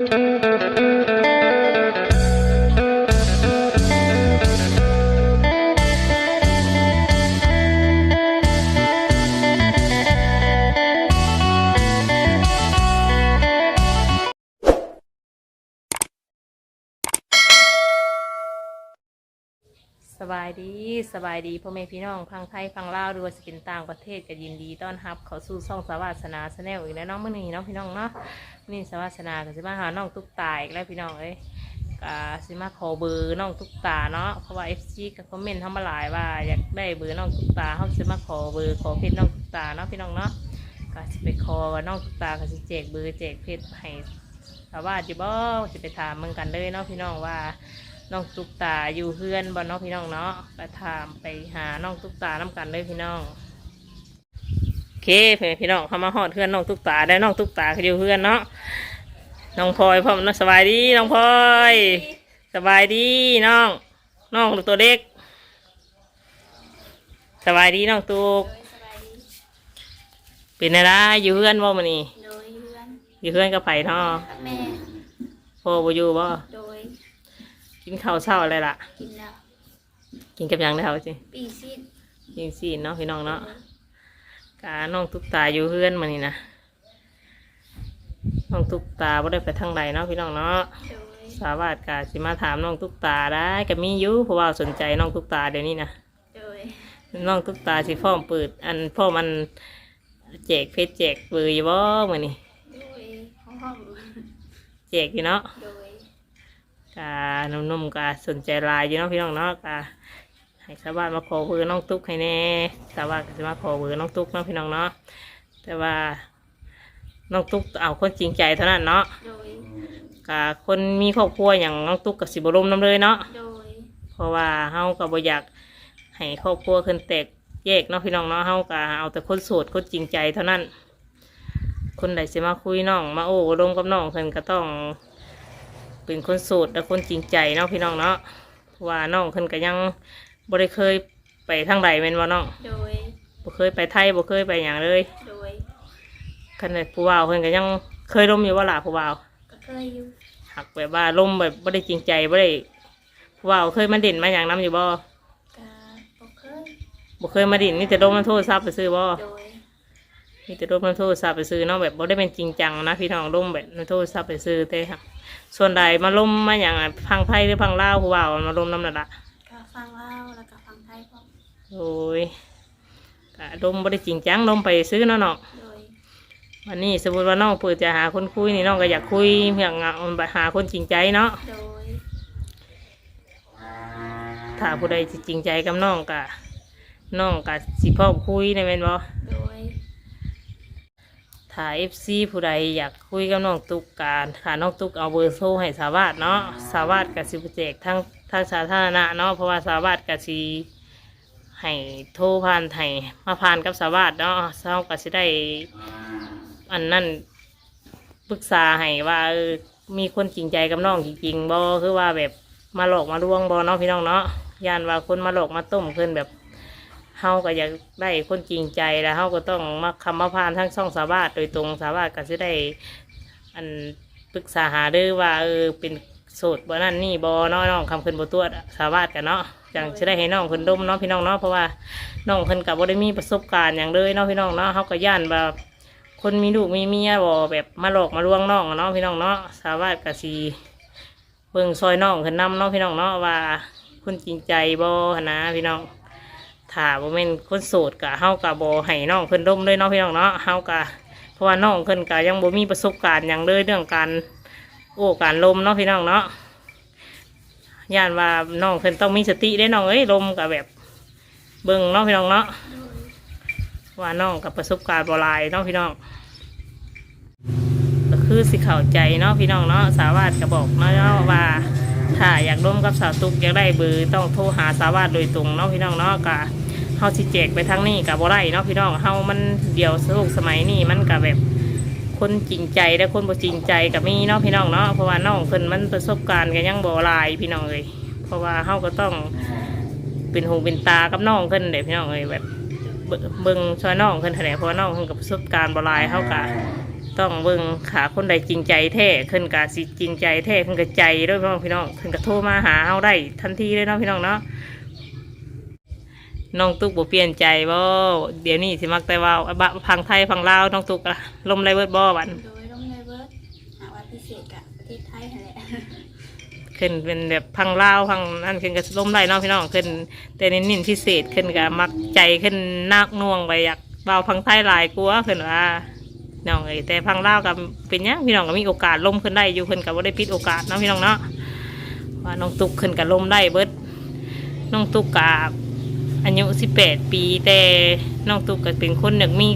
ส บายดีสบายดีพ่อแม่พี่น้องพังไทยพังลาวหรือว่าจะเป็นต่างประเทศก็ยินดีต้อนรับ เขาสู่ช่องสวัสนาชาแนลอีกแล้วน้องเมื่อนี้เนาะพี่น้องเนาะนี่สวัสนาก็สิมาหาน้องตุ๊กตาอีกแล้วพี่น้องเอ้ยก็สิมาขอเบอร์น้องตุ๊กตาเนาะเพราะว่าเอฟซีก็คอมเมนต์ทำมาหลายว่าอยากได้เบอร์น้องตุ๊กตาเขาสิมาขอเบอร์ขอเพจน้องตุ๊กตาเนาะพี่น้องเนาะก็สิไปขอว่าน้องตุ๊กตาก็สิแจกเบอร์แจกเพจให้สาวาสอยู่บ่จะไปถามมึงกันเลยเนาะพี่น้องว่า น้องตุ๊กตาอยู่เพื่อนบ่เนาะพี่น้องเนาะไปถามไปหาน้องตุ๊กตาน้กันเลยพี่น้องโอเคเพื่อนพี่น้องเขามาหอดเพื่อนน้องตุ๊กตาได้น้องตุ๊กตาเขาอยู่เพื่อนเนาะน้องพลอยพ่อมน้องสบายดีน้องพลอยสบายดีน้อง น้องตัวเล็ก สบายดีน้องตุ๊กโดยสบายดีเป็นอะไรอยู่เพื่อนบ่มานี่โดยเพื่อนอยู่เพื่อนกับไผ่เนาะกับแม่พ่อบ่อยู่บ่โดย กินข้าวเช้าอะไรล่ะ กินแล้วกินกับหยังได้เอาสิปีซีดยิงซีนเนาะพี่น้องเนาะกาน้องตุ๊กตาอยู่เพื่อนมานี่นะน้องตุ๊กตาบ่ได้ไปทางใดเนาะพี่น้องเนาะ โดยสาวาสกาสิมาถามน้องตุ๊กตาได้ก็มีอยู่เพราะว่าสนใจน้องตุ๊กตาเดี๋ยวนี้นะโดยน้องตุ๊กตาสิพ่อมเปิด อันพ่อมันแจกเพชรแจกเบอร์อยู่บ่มื้อนี้โดยห้องแจกอยู่เนาะโดย กานุ่มๆกาสนใจลายอยู่เนาะพี่น้องเนาะกาให้สาวาสมาขอเบอร์น้องตุ๊กให้แน่สาวาสก็สิมาขอเบอร์น้องตุ๊กเนาะพี่น้องเนาะแต่ว่าน้องตุ๊กเอาคนจริงใจเท่านั้นเนาะโดยกะคนมีครอบครัวอย่างน้องตุ๊กกับสิบรมน้ำเลยเนาะโดยเพราะว่าเฮากับบอยากให้ครอบครัวขึ้นแตกแยกเนาะพี่น้องเนาะเฮากะเอาแต่คนโสดคนจริงใจเท่านั้น คนใดสิมาคุยน้องมาโอ้ลมกับน้องเพิ่นก็ต้อง เป็นคนโสดและคนจริงใจเนาะพี่น้องเนาะเพราะว่าน้องเพิ่นก็ยังบ่ได้เคยไปทางใดแม่นบ่น้องโดย บ่เคยไปไทยบ่เคยไปหยังเลยโดย คันใดผู้บ่าวเพิ่นก็ยังเคยลมอยู่ว่าล่ะผู้บ่าวก็เคยอยู่หักแบบว่าลมแบบไม่ได้จริงใจไม่ได้ว้าวเคยมาเด่นมาอย่างน้ำอยู่บ่กะบ่เคยบ่เคยมาเด่นนี่แต่ลมน้ำโทษทราบไปซื้อบ่โดยนี่แต่ลมน้ำโทษทราบไปซื้อเนาะแบบบ่ได้เป็นจริงจังนะพี่น้องลมแบบน้ำโทษทราบไปซื้อแต่ค่ะ ส่วนใดมาลมมาอย่างอะพังไทยหรือพังลาวผู้ว่าวมาลมน้ำนั่นละก็ฟังเล่าวแล้วก็ฟังไทยพร้อมโอ้ยกะลมบ่ได้จริงจังลมไปซื้อเนาะเนาะโดยวันนี้สมมติว่าน้องเปิดจะหาคนคุยนี่น้องก็อยากคุยอยากหาคนจริงใจเนาะโดยถ้าผู้ใดสิจริงใจกับน้องกะน้องกะสิพร้อมคุยได้แม่นบ่โดย ถ้าเอฟซีผู้ใดอยากคุยกับน้องตุกการถ้าน้องตุกเอาเบอร์โทรให้สาวาสเนาะสาวาสกับสิบแจกทั้งทั้งสาธารณะเนาะเพราะว่าสาวาสกับสิให้โทรผ่านให้มาผ่านกับสาวาสเนาะเฮาก็สิได้ อันนั้นปรึกษาให้ว่าเออมีคนจริงใจกับน้องจริงๆบ่คือว่าแบบมาหลอกมาลวงบ่เนาะพี่น้องเนาะย่านว่าคนมาหลอกมาต้มขึ้นแบบ เฮาก็อยากได้คนจริงใจแล้วเฮาก็ต้องมาคำมาพานทั้งช่องสาวาสโดยตรงสาวาสก็จะได้ อันปรึกษาหารือว่าเออเป็นโสดบ่นั่นนี่บ่เนาะน้องคำขึ้นบ่ตัวสาวาสกันเนาะจังจะได้ให้น้องเพิ่นดมเนาะพี่น้องเนาะเพราะว่าน้องเพิ่นก็บ่ได้มีประสบการณ์อย่างเลยเนาะพี่น้องเนาะเฮาก็ย่านว่าคนมีลูกมีเมียบ่แบบมาหลอกมาลวงน้องเนาะพี่น้องเนาะสาวาสก็สิเบิ่งซอยน้องเพิ่นนำเนาะพี่น้องเนาะว่าคนจริงใจบ่นะพี่น้อง ถ้าบ่แม่นคนโสดกะเฮากะบ่ให้น้องเพิ่นดมเลยเนาะพี่น้องเนาะเฮากะเพราะว่าน้องเพิ่นกะยังบ่มีประสบการณ์หยังเลยเรื่องการโอ้การลมเนาะพี่น้องเนาะย่านว่าน้องเพิ่นต้องมีสติได้น้องเอ้ยลมกะแบบเบิ่งเนาะพี่น้องเนาะว่าน้องกับประสบการณ์บ่หลายเนาะพี่น้องก็คือสิเข้าใจเนาะพี่น้องเนาะสาวาสก็บอกเนาะว่า ถ้าอยากร่วมกับสาวตุกอยากได้เบอร์ต้องโทรหาสาวาสโดยตรงเนาะพี่น้องเนาะกะเฮาสิแจกไปทางนี้กับบ่ได้เนาะพี่น้องเฮามันเดียวสลุกสมัยนี้มันก็แบบคนจริงใจและคนบ่จริงใจก็มีเนาะพี่น้องเนาะเพราะว่าน้องเพิ่นมันประสบการณ์ก็ยังบ่หลายพี่น้องเอ้ยเพราะว่าเฮาก็ต้องเป็นหูเป็นตากับน้องเพิ่นเด้พี่น้องเอ้ยแบบเบิ่งช่วยน้องเพิ่นแถลงเพราะน้องเพิ่นกับประสบการณ์บ่หลายเฮาก็ ต้องเบิ่งขาคนใดจริงใจแท้ขึ้นกะสิจริงใจแท้ขึ้นกะใจด้วยพี่น้องพี่น้องขึ้นกะโทรมาหาเฮาได้ทันทีเลยเนาะพี่น้องเนาะน้องตุ๊กบ่เปลี่ยนใจบ่เดี๋ยวนี้สิมักแต่ว่าบะพังไทยพังลาวน้องตุ๊กอะลมไรเบิดบ่บันโดยลงในเวิร์ดหาว่าพิเศษกับประเทศไทยนั่นแหละขึ้นเป็นแบบพังลาวพังนั่นขึ้นกะลมไรเนาะพี่น้องขึ้น แต่เน้นๆพิเศษขึ้นกะมักใจขึ้นนักหน่วงไปอยากเบาพังไทยหลายกลัวาขึ้นว่า น้องเอ้ยแต่พังเล่าวกับเป็นหยังพี่น้องก็มีโอกาสล่มขึ้นได้อยู่ขึ้นกับว่าได้ปิดโอกาสเนาะพี่น้องเนาะว่าน้องตุกขึ้นกับล่มได้เบิดน้องตุกกับอายุสิบแปดปีแต่น้องตุกก็เป็นคนหนึ่งมี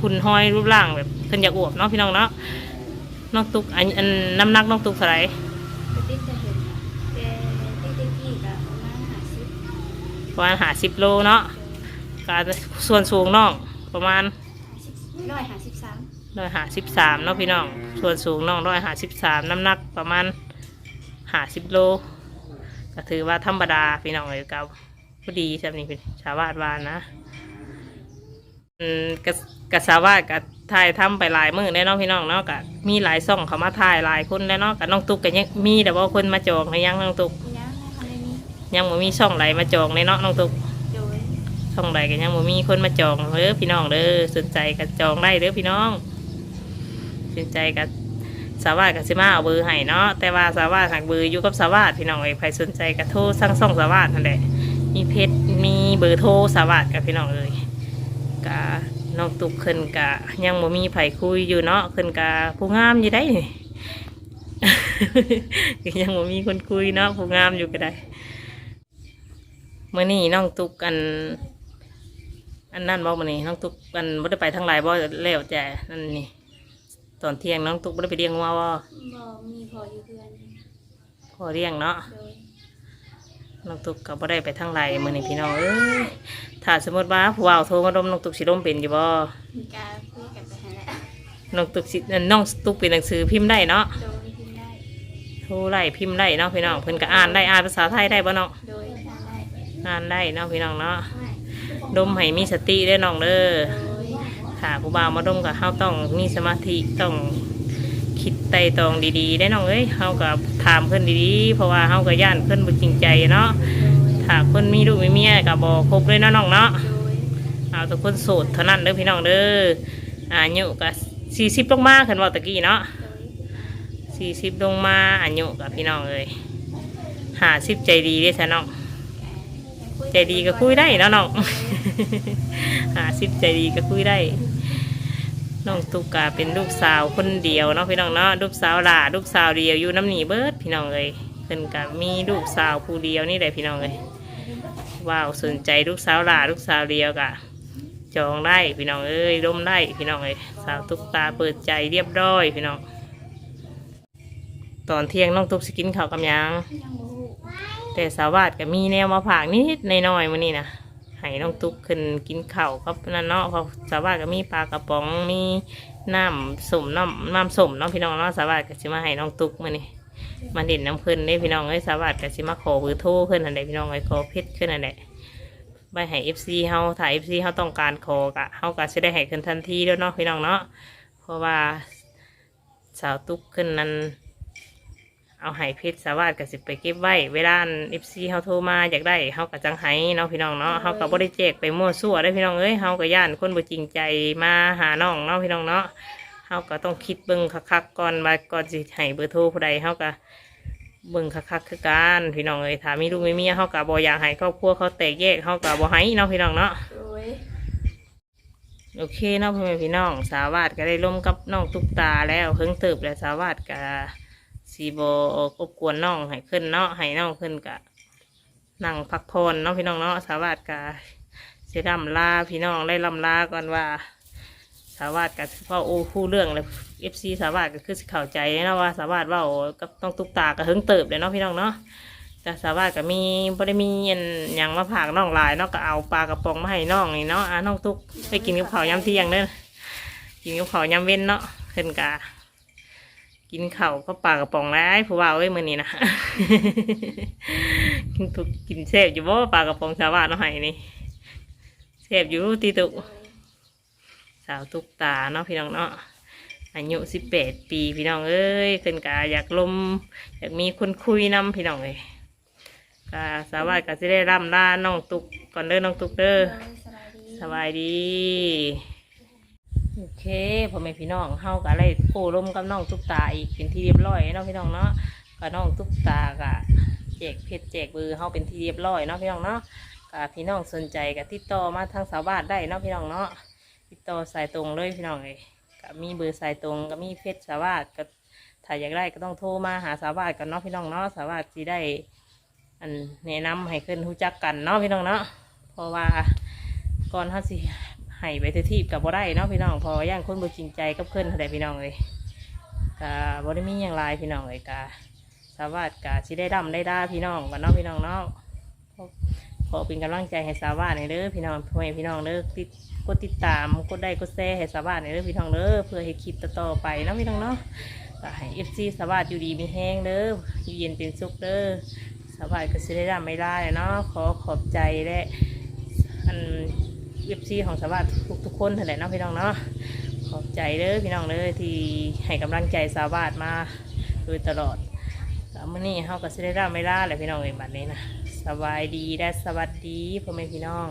คุณห้อยรูปร่างแบบขึ้นอยากอวบเนาะพี่น้องเนาะน้องตุกอันอันน้ำหนักน้องตุกเท่าไหร่ไปติดจะเห็นแต่ติดตะกี้กับประมาณหาสิบประมาณหาสิบโลเนาะการส่วนสูงน้องประมาณร้อยหาสิบสาม ร้อยหาสิบสามเนาะพี่น้อง ส่วนสูงน้องร้อยหาสิบสามน้ำหนักประมาณหาสิบโล ก็ถือว่าธรรมดาพี่น้องเลยกับพอดีสำนี้เป็นชาวบ้านวานนะอืมกะกะสาวาสกับถ่ายทำไปหลายมือได้เนาะพี่น้องเนาะกะมีหลายซ่องเขามาถ่ายหลายคนได้เนาะกับน้องตุ๊กก็ยังมีแต่ว่าคนมาจองให้ยังน้องตุ๊กยังในทะเลนี้ยังบ่มีช่องไหลมาจองเลยเนาะน้องตุ๊กโดยช่องใดก็ยังบ่มีคนมาจองเด้อพี่น้องเด้อสนใจก็จองได้เด้อพี่น้อง สนใจก็สาวาสก็สิมาเอาเบอร์ให้เนาะแต่ว่าสาวาสหักเบอร์อยู่กับสาวาสพี่น้องเอ้ยใครสนใจก็โทรสั่งซ่องสาวาสนั่นแหละมีเพจมีเบอร์โทรสาวาสกับพี่น้องเอ้ยกะน้องตุกขึ้นกะยังบ่มีไผคุยอยู่เนาะขึ้นกะผู้งามอยู่ได้นี่ก็ยังบ่มีคนคุยเนาะผู้งามอยู่ก็ได้เมื่อนี้น้องตุกกันอันนั่นบอกมื่อนี้น้องตุกกันบ่ได้ไปทางหลบ่แล้วแต่นั่นนี่ ตอนเที่ยงน้องตุกบ่ได้ไปเลี้ยงว่าว่าบ่มีพออยู่เพื่อนพอเลี้ยงเนาะโดยน้องตุกก็บ่ได้ไปทางไหลมื่อนี้พี่น้องเอ้ยถ้าสมมติว่าผู้ว่าโทรมาดมน้องตุกสิดมเป็นอยู่บ่มีการคุยกันไปหาแหละน้องตุกสิอันน้องตุกเป็นหนังสือพิมพ์ได้เนาะโดยพิมพ์ได้โทรไล่พิมพ์ได้เนาะพี่น้องเพิ่นก็อ่านได้อ่านภาษาไทยได้บ่เนาะโดยทางได้อ่านได้เนาะพี่น้องเนาะไม่ดมให้มีสติเด้อน้องเด้อ โดย ถ้าผู้บ่าวมาดมกับเฮาต้องมีสมาธิต้องคิดไต่ตองดีๆ ได้น้องเอ้ยเฮากับถามเพิ่อนดีๆ เพราะว่าเฮาก็ย่านเพิ่อนบ่จริงใจเนาะถ้าเพิ่นมีลูกมีเมียก็บ่ครบเลยเนาะน้องเนาะเอาแต่คนโสดเท่านั้นเด้อพี่น้องเด้ออายุก็40ลงมาเพิ่นเว้าตะกี้เนาะโดย40ลงมาอายุกับพี่น้องเอ้ย50ใจดีเด้อซะน้องใจดีก็คุยได้เนาะน้องหาสิบใจดีก็คุยได้ น้องตุกกาเป็นลูกสาวคนเดียวเนาะพี่น้องเนาะลูกสาวหล่าลูกสาวเดียวอยู่น้ำหนีเบิดพี่น้องเลยเพิ่นกามีลูกสาวผู้เดียวนี่แหละพี่น้องเลยว้าวสนใจลูกสาวหล่าลูกสาวเดียวกะจองได้พี่น้องเอ้ยร่มได้พี่น้องเลยสาวตุกตาเปิดใจเรียบร้อยพี่น้องตอนเที่ยงน้องตุกสกินข้าวกับยังแต่สาวาดก็มีแนวมาผากนิดๆหน่อยๆมื้อนี้นะ ให้น้องตุ๊กขึ้นกินข้าวกับนั่นเนาะเพราะสาวาดก็มีปลากระป๋องมีน้ำสมน้ำน้ำสมเนาะพี่น้องเนาะสาวาดก็สิมาให้น้องตุ๊กมื้อนี้มาเด่นน้ำขึ้นได้พี่น้องเอ้ยสาวาดก็สิมาขอเบอร์โทรขึ้นอันใดพี่น้องเอ้ยขอเพชรขึ้นอันใดไปให้ FC เฮาถ้า FC เฮาต้องการขอกะเฮาก็สิได้ให้ขึ้นทันทีแล้วเนาะพี่น้องเนาะเพราะว่าสาวตุ๊กขึ้นนั้น เอาไห้เพชรสาวาดกับสิไปเก็บไว้ เวลาเอฟซีเขาโทรมาอยากได้เขากับจังไห้เนาะพี่น้องเนาะเขากับบริเจกไปมั่วซั่วได้อพี่น้องเอ้ยเขากับย่านคนบ่จริงใจมาหาน้องเนาะพี่น้องเนาะเขาก็ต้องคิดเบิ่งคักๆก่อนว่าก่อนสิให้เบอร์โทรผู้ใดเขาก็เบิ่งคักๆคือกันพี่น้องเอ้ยถ้ามีลูกมีเมียเขาก็บ่อยากให้ครอบครัวเขาแตกแยกเขาก็บ่ให้เนาะพี่น้องเนาะโดยโอเคเนาะพ่อแม่พี่น้อง สาวาดก็ได้ร่วมกับน้องตุ๊กตาแล้วเพิ่งเติบแล้วสาวาดก็ สีโบอบกวนน้องให้ขึ้นเนาะให้น้องขึ้นกะนั่งพักผ่อนเนาะพี่น้องเนาะสาวาดก็เสดำลาพี่น้องได้ลำลาก่อนว่าสาวาดกับพ่อโอ้คู่เรื่องเลยเอฟซีสาวาดก็คือเข้าใจเนาะว่าสาวาดเว่ากับน้องตุกตาก็เพิ่งเติบเลยเนาะพี่น้องเนาะแต่สาวาดก็มีบ่ได้มีอันยังมาผากน้องลายเนาะก็เอาปลากระป๋องมาให้น้องนี่เนาะอะน้องตุกไปกินกับข้ายามเที่ยงเด้อกินกับข้ายามเว้นเนาะขึ้นกา กินข้าวก็ปลากระป๋องแล้วผู้ว่าเอ้ยมื้อนี้นะกินทุกกินแซ่บอยู่บ่ปลากระป๋องสาวาดเนาะให้นี่แซ่บอยู่ตีตุโดยสาวตุกตาเนาะพี่น้องเนาะอายุสิบแปดปีพี่น้องเอ้ยขึ้นกาอยากลมอยากมีคนคุยนำพี่น้องเลยกาสาวาสก็จะได้ร่ำลาน้องตุกก่อนเด้อน้องตุกเด้อโดยสบายดีสบายดี โอเคพ่อแม่พี่น้องเฮาก็เลยโอ้ลมกับน้องตุ๊กตาอีกเป็นที่เรียบร้อยเนาะพี่น้องเนาะก็น้องตุ๊กตาก็แจกเพชรแจกเบอร์เฮาเป็นที่เรียบร้อยเนาะพี่น้องเนาะก็พี่น้องสนใจก็ติดต่อมาทางสาวบ้านได้เนาะพี่น้องเนาะติดต่อสายตรงเลยพี่น้องเลยก็มีเบอร์สายตรงก็มีเพชรสาวาสก็ถ้าอยากได้ก็ต้องโทรมาหาสาวบ้านกันเนาะพี่น้องเนาะสาวาสสิได้อันแนะนำให้ขึ้นรู้จักกันเนาะพี่น้องเนาะเพราะว่าก่อนเฮาสิ ให้ไปเททีบกับบ่ได้เนาะพี่น้องพอย่างคนบ่จริงใจกับเพิ่อนเท่พี่น้องเลยกะบ่ได้มีอย่างไรพี่น้องเลยกะสาวาสกะสิได้ดำได้ด้าพี่น้องกันเนาะพี่น้องเนาะขอเป็นกำลังใจให้สาวาสในอยเด้อพี่น้องพ่อแม่พี่น้องเด้อติดกดติดตามกดได้กดแชร์ให้สาวาสในอยเด้อพี่น้องเด้อเพื่อให้คลิปต่อไปเนาะพี่น้องเนาะก็ให้ FC สาวาสอยู่ดีมีแห้งเด้ออยู่เย็นเป็นสุขเด้อสาวาสก็สิได้ดำไม่ได้เนาะขอขอบใจและอัน เอฟซีของสวัสดิ์ทุกทุกๆคนเท่าไหร่นาะพี่น้องเนาะขอบใจเด้อพี่น้องเลยที่ให้กำลังใจสาวาสมาโดยตลอดแล้วมื่อนี้เฮาก็สิได้รับไม่ล่าแหละพี่น้องเองบัดนี้นะสบายดีและสวัสดีพ่อแม่พี่น้อง